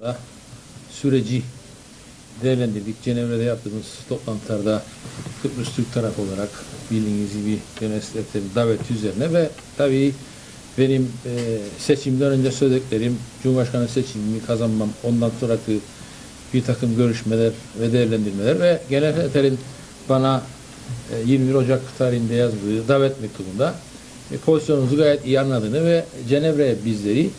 da süreci değerlendirdik. Cenevre'de yaptığımız toplantılarda Kıbrıs Türk tarafı olarak bildiğiniz gibi yöneticilerin davet üzerine ve tabii benim e, seçimden önce söylediklerim, Cumhurbaşkanı seçimimi kazanmam, ondan sonraki bir takım görüşmeler ve değerlendirmeler ve genel sekreterin bana e, 21 Ocak tarihinde yazdığı davet mektubunda e, pozisyonumuzu gayet iyi anladığını ve Cenevre'ye bizleri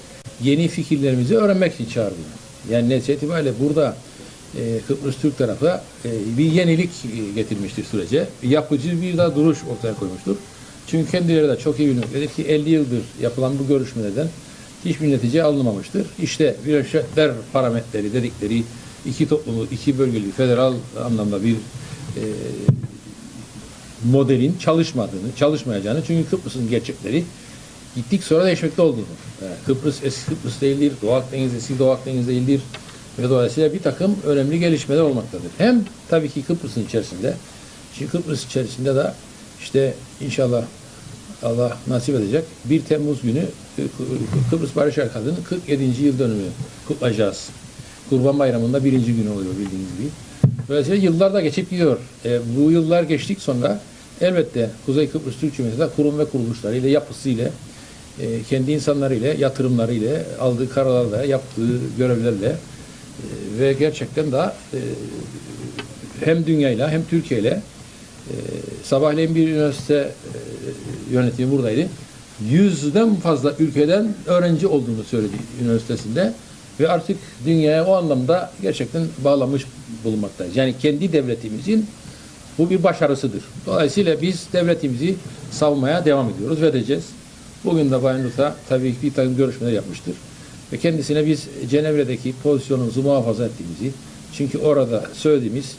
yeni fikirlerimizi öğrenmek için çağırdığını. Yani netice itibariyle burada e, Kıbrıs Türk tarafı e, bir yenilik e, getirmiştir sürece. Yapıcı bir daha duruş ortaya koymuştur. Çünkü kendileri de çok iyi bilmektedir ki 50 yıldır yapılan bu görüşmelerden hiçbir netice alınmamıştır. İşte Birleşikler parametreleri dedikleri iki toplumu, iki bölgeli federal anlamda bir e, modelin çalışmadığını, çalışmayacağını çünkü Kıbrıs'ın gerçekleri gittik sonra değişmekte olduğunu. Yani Kıbrıs eski Kıbrıs değildir, Doğu Akdeniz eski Doğu Akdeniz değildir ve dolayısıyla bir takım önemli gelişmeler olmaktadır. Hem tabii ki Kıbrıs'ın içerisinde, şimdi Kıbrıs içerisinde de işte inşallah Allah nasip edecek 1 Temmuz günü Kı- Kıbrıs Barış Harekatı'nın 47. yıl dönümü kutlayacağız. Kurban Bayramı'nda birinci günü oluyor bildiğiniz gibi. Dolayısıyla yıllar da geçip gidiyor. E, bu yıllar geçtik sonra elbette Kuzey Kıbrıs Türk Cumhuriyeti kurum ve kuruluşlarıyla, yapısıyla, e, kendi insanlarıyla, yatırımlarıyla, aldığı kararlarla, yaptığı görevlerle e, ve gerçekten daha e, hem dünyayla hem Türkiye ile e, sabahleyin bir üniversite e, yönetimi buradaydı. Yüzden fazla ülkeden öğrenci olduğunu söyledi üniversitesinde ve artık dünyaya o anlamda gerçekten bağlamış bulunmaktayız. Yani kendi devletimizin bu bir başarısıdır. Dolayısıyla biz devletimizi savunmaya devam ediyoruz ve edeceğiz. Bugün de Bayın Lut'a tabii bir takım görüşmeler yapmıştır. Ve kendisine biz Cenevre'deki pozisyonumuzu muhafaza ettiğimizi, çünkü orada söylediğimiz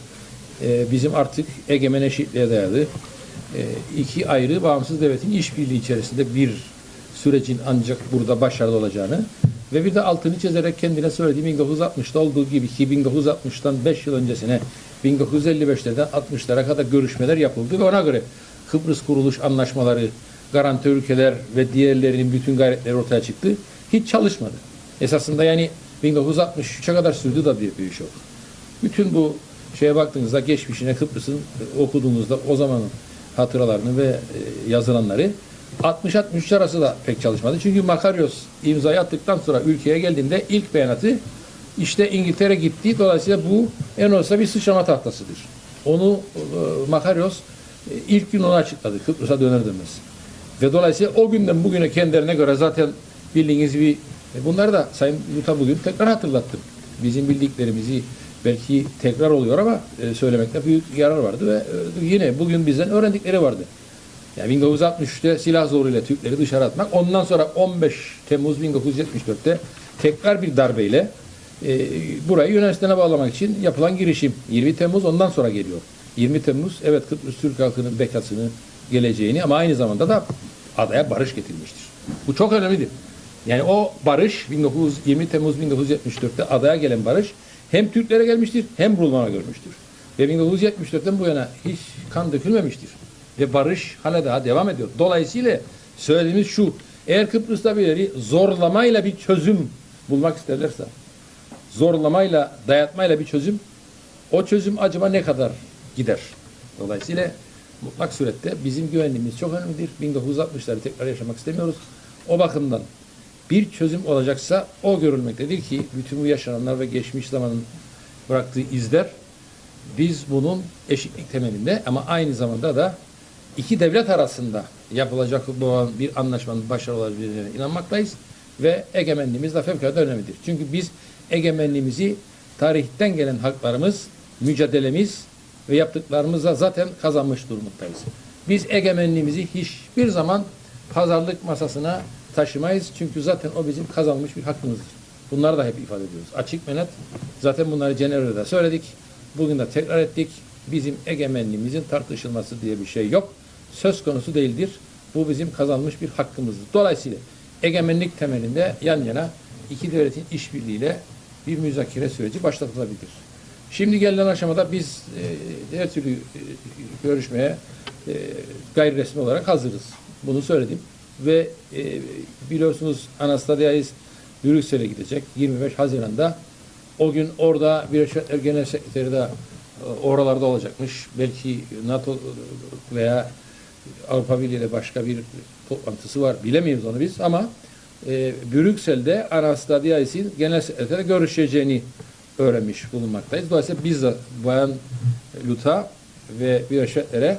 e, bizim artık egemen eşitliğe dayalı e, iki ayrı bağımsız devletin işbirliği içerisinde bir sürecin ancak burada başarılı olacağını ve bir de altını çizerek kendine söylediğim 1960'da olduğu gibi ki 1960'tan 5 yıl öncesine 1955'lerden 60'lara kadar görüşmeler yapıldı ve ona göre Kıbrıs kuruluş anlaşmaları, garanti ülkeler ve diğerlerinin bütün gayretleri ortaya çıktı. Hiç çalışmadı. Esasında yani 1963'e kadar sürdü da bir, iş oldu. Bütün bu şeye baktığınızda geçmişine Kıbrıs'ın e, okuduğunuzda o zamanın hatıralarını ve e, yazılanları 60-63 arası da pek çalışmadı. Çünkü Makarios imzayı attıktan sonra ülkeye geldiğinde ilk beyanatı işte İngiltere gitti. Dolayısıyla bu en olsa bir sıçrama tahtasıdır. Onu e, Makarios e, ilk gün onu açıkladı. Kıbrıs'a döner dönmez. Ve dolayısıyla o günden bugüne kendilerine göre zaten bildiğiniz gibi e, bunları da Sayın Lut'a bugün tekrar hatırlattım. Bizim bildiklerimizi belki tekrar oluyor ama e, söylemekte büyük yarar vardı ve e, yine bugün bizden öğrendikleri vardı. Yani 1963'te silah zoruyla Türkleri dışarı atmak. Ondan sonra 15 Temmuz 1974'te tekrar bir darbeyle e, burayı Yunanistan'a bağlamak için yapılan girişim. 20 Temmuz ondan sonra geliyor. 20 Temmuz evet Kıbrıs Türk halkının bekasını, geleceğini ama aynı zamanda da adaya barış getirmiştir. Bu çok önemlidir. Yani o barış 19, 20 Temmuz 1974'te adaya gelen barış hem Türklere gelmiştir hem Rumlara görmüştür. Ve 1974'ten bu yana hiç kan dökülmemiştir. Ve barış hala daha devam ediyor. Dolayısıyla söylediğimiz şu. Eğer Kıbrıs'ta birileri zorlamayla bir çözüm bulmak isterlerse, zorlamayla, dayatmayla bir çözüm, o çözüm acaba ne kadar gider? Dolayısıyla mutlak surette bizim güvenliğimiz çok önemlidir. 1960'ları tekrar yaşamak istemiyoruz. O bakımdan bir çözüm olacaksa o görülmektedir ki bütün bu yaşananlar ve geçmiş zamanın bıraktığı izler biz bunun eşitlik temelinde ama aynı zamanda da iki devlet arasında yapılacak bu bir anlaşmanın başarılı olabileceğine inanmaktayız ve egemenliğimiz de fevkalade önemlidir. Çünkü biz egemenliğimizi tarihten gelen haklarımız, mücadelemiz ve yaptıklarımızla zaten kazanmış durumdayız. Biz egemenliğimizi hiçbir zaman pazarlık masasına taşımayız. Çünkü zaten o bizim kazanmış bir hakkımızdır. Bunları da hep ifade ediyoruz. Açık ve net. Zaten bunları Cenevre'de söyledik. Bugün de tekrar ettik. Bizim egemenliğimizin tartışılması diye bir şey yok. Söz konusu değildir. Bu bizim kazanmış bir hakkımızdır. Dolayısıyla egemenlik temelinde yan yana iki devletin işbirliğiyle bir müzakere süreci başlatılabilir. Şimdi gelinen aşamada biz e, her türlü e, görüşmeye e, gayri resmi olarak hazırız. Bunu söyledim. Ve e, biliyorsunuz Anastasiadis Brüksel'e gidecek. 25 Haziran'da O gün orada Birleşmiş Milletler Genel Sekreteri de e, oralarda olacakmış. Belki NATO veya Avrupa Birliği ile başka bir toplantısı var. Bilemiyoruz onu biz ama e, Brüksel'de Anastasiadis'in genel sekretere görüşeceğini öğrenmiş bulunmaktayız. Dolayısıyla biz de Bayan Luta ve Birleşmiş Milletler'e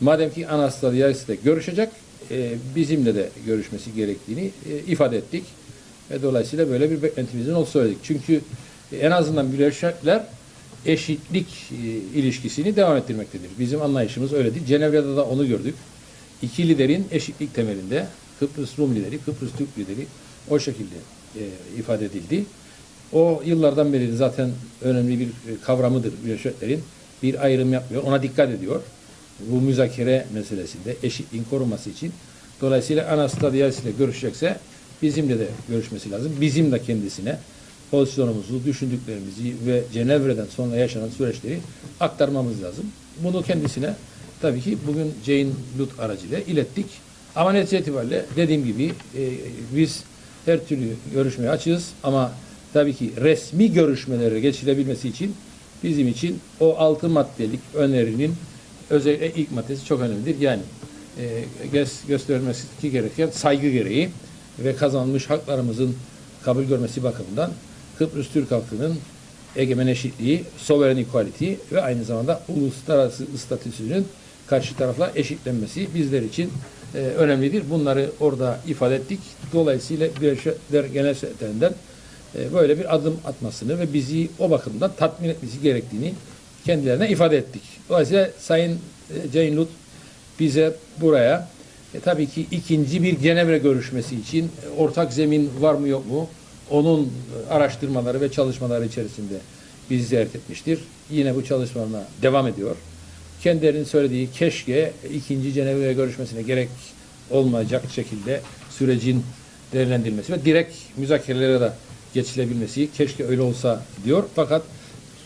madem ki Anastasiadis ile görüşecek e, bizimle de görüşmesi gerektiğini e, ifade ettik. Ve dolayısıyla böyle bir beklentimizin olduğunu söyledik. Çünkü en azından Birleşmiş Milletler eşitlik e, ilişkisini devam ettirmektedir. Bizim anlayışımız öyledir. Cenevre'de de onu gördük. İki liderin eşitlik temelinde Kıbrıs Rum lideri, Kıbrıs Türk lideri o şekilde e, ifade edildi. O yıllardan beri zaten önemli bir e, kavramıdır Birleşmiş. Bir ayrım yapmıyor. Ona dikkat ediyor. Bu müzakere meselesinde eşitliğin korunması için. Dolayısıyla Anastasiadis ile görüşecekse bizimle de görüşmesi lazım. Bizim de kendisine pozisyonumuzu, düşündüklerimizi ve Cenevre'den sonra yaşanan süreçleri aktarmamız lazım. Bunu kendisine tabii ki bugün Jane Lut aracıyla ilettik. Ama netice itibariyle dediğim gibi e, biz her türlü görüşmeye açığız ama tabii ki resmi görüşmelere geçilebilmesi için bizim için o altı maddelik önerinin özellikle ilk maddesi çok önemlidir. Yani e, gö- gösterilmesi gereken saygı gereği ve kazanılmış haklarımızın kabul görmesi bakımından Kıbrıs Türk halkının egemen eşitliği, sovereign equality ve aynı zamanda uluslararası statüsünün karşı tarafla eşitlenmesi bizler için e, önemlidir. Bunları orada ifade ettik. Dolayısıyla Birleşmiş Milletler Genel Sekreterinden böyle bir adım atmasını ve bizi o bakımdan tatmin etmesi gerektiğini kendilerine ifade ettik. Dolayısıyla Sayın e, Jane Lut bize buraya e, tabii ki ikinci bir Cenevre görüşmesi için e, ortak zemin var mı yok mu? Onun e, araştırmaları ve çalışmaları içerisinde bizi ziyaret etmiştir. Yine bu çalışmalarına devam ediyor. Kendilerinin söylediği keşke ikinci Cenevre görüşmesine gerek olmayacak şekilde sürecin değerlendirilmesi ve direkt müzakerelere de geçilebilmesi keşke öyle olsa diyor. Fakat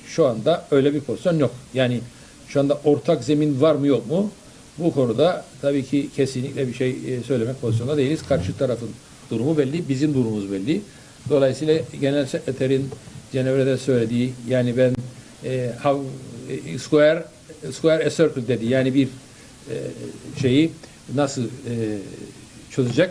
şu anda öyle bir pozisyon yok. Yani şu anda ortak zemin var mı yok mu? Bu konuda tabii ki kesinlikle bir şey e, söylemek pozisyonda değiliz. Karşı tarafın durumu belli, bizim durumumuz belli. Dolayısıyla Genel Sekreterin Cenevre'de söylediği yani ben e, how, e, square square a circle dedi. Yani bir e, şeyi nasıl e, çözecek?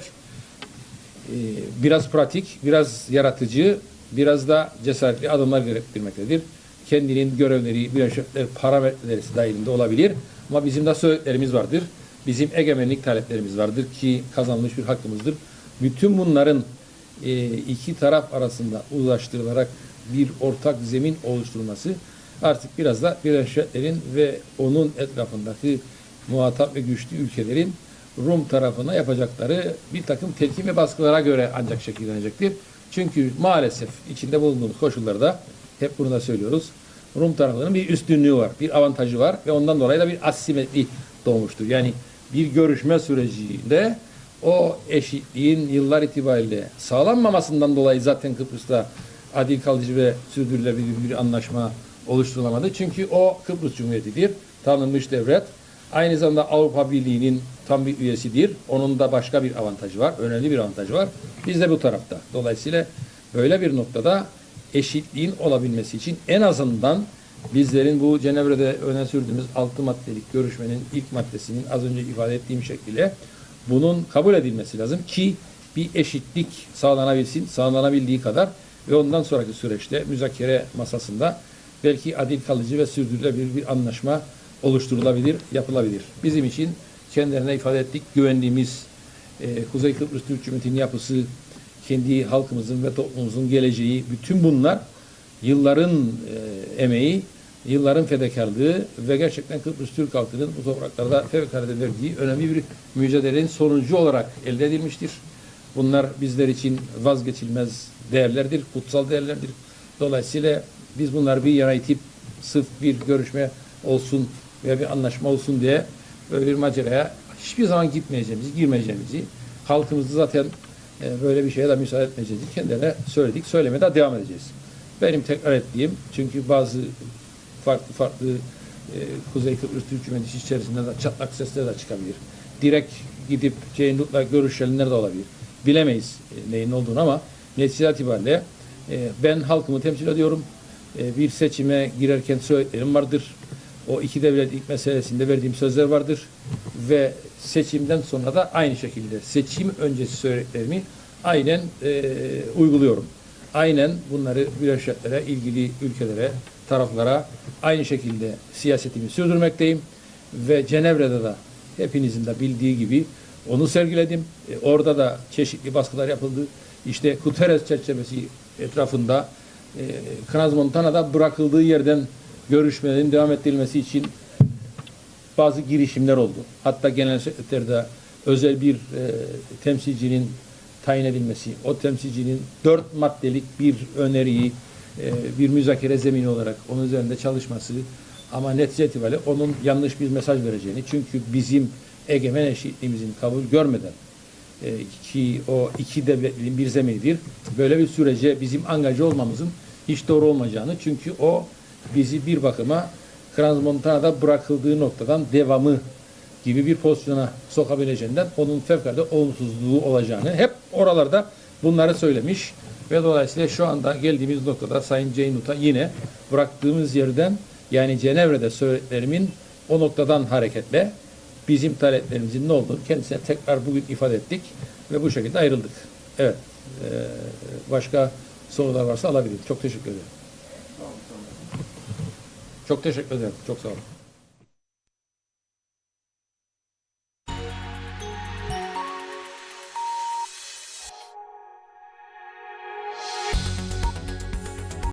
E, biraz pratik, biraz yaratıcı, biraz da cesaretli adımlar gerektirmektedir. Kendinin görevleri, Birleşmiş Milletler parametreleri dahilinde olabilir. Ama bizim de söylediklerimiz vardır. Bizim egemenlik taleplerimiz vardır ki kazanılmış bir hakkımızdır. Bütün bunların e, iki taraf arasında uzlaştırılarak bir ortak zemin oluşturulması artık biraz da Milletler'in ve onun etrafındaki muhatap ve güçlü ülkelerin Rum tarafına yapacakları bir takım telkin ve baskılara göre ancak şekillenecektir. Çünkü maalesef içinde bulunduğumuz koşullarda hep bunu da söylüyoruz. Rum tarafının bir üstünlüğü var, bir avantajı var ve ondan dolayı da bir asimetri doğmuştur. Yani bir görüşme sürecinde o eşitliğin yıllar itibariyle sağlanmamasından dolayı zaten Kıbrıs'ta adil kalıcı ve sürdürülebilir bir anlaşma oluşturulamadı. Çünkü o Kıbrıs Cumhuriyeti'dir, tanınmış devlet. Aynı zamanda Avrupa Birliği'nin tam bir üyesidir. Onun da başka bir avantajı var, önemli bir avantajı var. Biz de bu tarafta. Dolayısıyla böyle bir noktada eşitliğin olabilmesi için en azından bizlerin bu Cenevre'de öne sürdüğümüz altı maddelik görüşmenin ilk maddesinin az önce ifade ettiğim şekilde bunun kabul edilmesi lazım ki bir eşitlik sağlanabilsin, sağlanabildiği kadar ve ondan sonraki süreçte müzakere masasında belki adil kalıcı ve sürdürülebilir bir anlaşma oluşturulabilir, yapılabilir. Bizim için kendilerine ifade ettik güvendiğimiz e, Kuzey Kıbrıs Türk Cumhuriyeti'nin yapısı, kendi halkımızın ve toplumumuzun geleceği, bütün bunlar yılların e, emeği, yılların fedakarlığı ve gerçekten Kıbrıs Türk halkının bu topraklarda fevkalade verdiği önemli bir mücadelenin sonucu olarak elde edilmiştir. Bunlar bizler için vazgeçilmez değerlerdir, kutsal değerlerdir. Dolayısıyla biz bunları bir yana itip sırf bir görüşme olsun veya bir anlaşma olsun diye böyle bir maceraya hiçbir zaman gitmeyeceğimizi, girmeyeceğimizi, halkımızı zaten e, böyle bir şeye de müsaade etmeyeceğizi kendilerine söyledik. Söylemeye de devam edeceğiz. Benim tekrar ettiğim çünkü bazı farklı farklı e, Kuzey Kıbrıs Türk Cumhuriyeti içerisinde de çatlak sesler de çıkabilir. Direkt gidip Ceynut'la görüşenler de olabilir. Bilemeyiz e, neyin olduğunu ama netice itibariyle e, ben halkımı temsil ediyorum. e, bir seçime girerken söylediklerim vardır. O iki devletlik meselesinde verdiğim sözler vardır. Ve seçimden sonra da aynı şekilde seçim öncesi söylediklerimi aynen e, uyguluyorum. Aynen bunları müreşetlere, ilgili ülkelere, taraflara aynı şekilde siyasetimi sürdürmekteyim. Ve Cenevre'de de hepinizin de bildiği gibi onu sergiledim. E, orada da çeşitli baskılar yapıldı. İşte Guterres çerçevesi etrafında e, Crans Montana'da bırakıldığı yerden görüşmelerin devam ettirilmesi için bazı girişimler oldu. Hatta genel sekreterde özel bir e, temsilcinin tayin edilmesi, o temsilcinin dört maddelik bir öneriyi e, bir müzakere zemini olarak onun üzerinde çalışması ama netice itibariyle onun yanlış bir mesaj vereceğini çünkü bizim egemen eşitliğimizin kabul görmeden e, ki o iki devletin bir zeminidir. Böyle bir sürece bizim angaja olmamızın hiç doğru olmayacağını çünkü o bizi bir bakıma Crans Montana'da bırakıldığı noktadan devamı gibi bir pozisyona sokabileceğinden onun fevkalade olumsuzluğu olacağını hep oralarda bunları söylemiş ve dolayısıyla şu anda geldiğimiz noktada Sayın Ceynut'a yine bıraktığımız yerden yani Cenevre'de söylediklerimin o noktadan hareketle bizim taleplerimizin ne olduğunu kendisine tekrar bugün ifade ettik ve bu şekilde ayrıldık. Evet. başka sorular varsa alabilirim. Çok teşekkür ederim. Çok teşekkür ederim. Çok sağ olun.